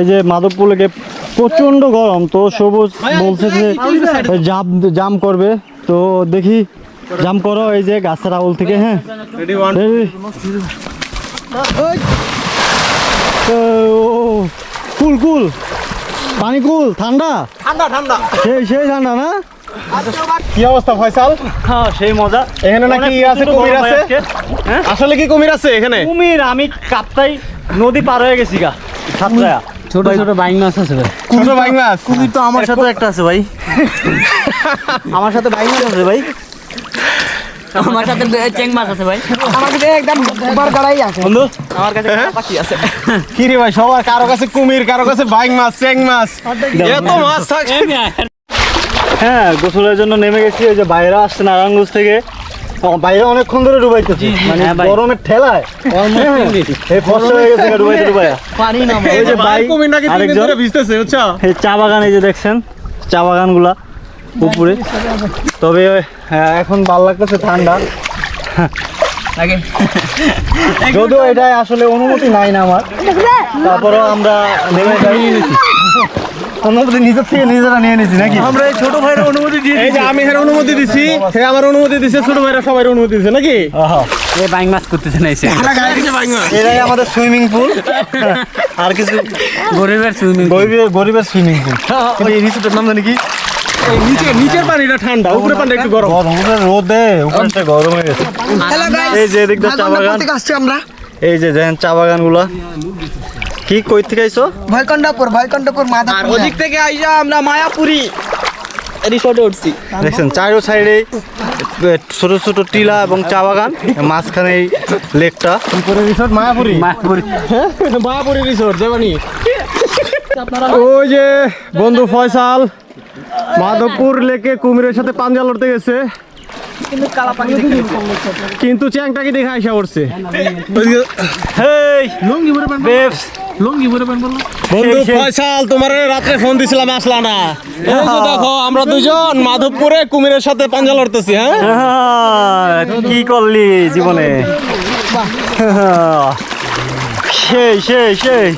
এই যে মাধবপুর লেকে প্রচণ্ড গরম তো সবুজ বলছে যে জাম জাম করবে। তো দেখি জাম করো এই যে গাছের আউল থেকে হ্যাঁ। কুল কুল। পানি কুল ঠান্ডা? ঠান্ডা ঠান্ডা। সেই সেই ঠান্ডা না? কি অবস্থা ফয়সাল? হ্যাঁ সেই মজা। এখানে নাকি আছে, কুমির আছে? হ্যাঁ? আসলে কি কুমির আছে এখানে? কুমির আমি কাপ্তাই নদী পার হয়ে গেছি গা সাতটা ছোট ছোট বাইং মাছ আছে ভাই। ছোট বাইং মাছ। কুমির তো আমার সাথে একটা আছে ভাই। আমার সাথে বাইক আছে ভাই। আমার সাথে চেং মাছ আছে ভাই। আমার কাছে একদম বার গাড়াই আছে। বন্ধু? আমার কাছে পাখি আছে। কি রে ভাই সবার কারও কাছে কুমির কারও কাছে বাইং মাছ চেং মাছ। এত মাছ থাকে হ্যাঁ গোসলের জন্য নেমে গেছি ওই যে বাইরে আসছে নারায়ণগঞ্জ থেকে। বাইরে অনেকক্ষণ ধরে ডুবাইতেছি। মানে হ্যাঁ। গরমের ঠেলায়। এই ফসল হয়ে গেছে ডুবাইতে ডুবাইয়া। পানি না ওই যে ভাই কুমির নাকি তিন ধরে ভিজতেছে বুঝছ? এই চা বাগান এই যে দেখছেন চা বাগানগুলা উপরে। তবে হ্যাঁ, এখন ভালো লাগতেছে ঠান্ডা। যদিও এটাই আসলে অনুমতি নাই না আমার। তারপরেও আমরা নেমে যাই। অনুমতি নিজের থেকে নিজেরা নিয়ে নিছি নাকি? আমরা এই ছোট ভাইয়ের অনুমতি দিয়ে এই যে আমি এর অনুমতি দিছি হে আমার অনুমতি দিছে ছোট ভাইরা অনুমতি দিছে নাকি? এই বাইং মাছ করতেছে না এসে। আমাদের সুইমিং পুল। আর কিছু? গরিবের সুইমিং গরিবের গরিবের সুইমিং পুল। এই রিসোর্টের নাম জানি কি? নিচের পানিটা ঠান্ডা উপরে পানিটা একটু গরম। রোদে উপরে গরম হয়ে গেছে। এই যে এদিকটা চা বাগান আমরা? এই যে দেখেন চা বাগানগুলা। কি কই থেকে আইছো? ভয়কণ্ডপুর ভয়কণ্ডপুর ওদিক থেকে আইসা আমরা মায়াপুরি রিসোর্টে উঠছি। দেখছেন চারো সাইডে ছোট ছোট টিলা এবং চা বাগান মাঝখানে এই লেকটা। রিসোর্ট মায়াপুরি? মায়াপুরি। মায়াপুরি রিসোর্ট যাবানি ওই যে বন্ধু ফয়সাল মাধবপুর লেকে কুমিরের সাথে পাঞ্জা লড়তে গেছে। কিন্তু চ্যাংটাকে দেখে আইসা পড়ছে। বন্ধু ফয়সাল তোমার রাত্রে ফোন দিছিলাম আসলা না। এই যে দেখো আমরা দুজন মাধবপুরে কুমিরের সাথে পাঞ্জা লড়তেছি হ্যাঁ? কি করলি জীবনে? সেই সেই সেই।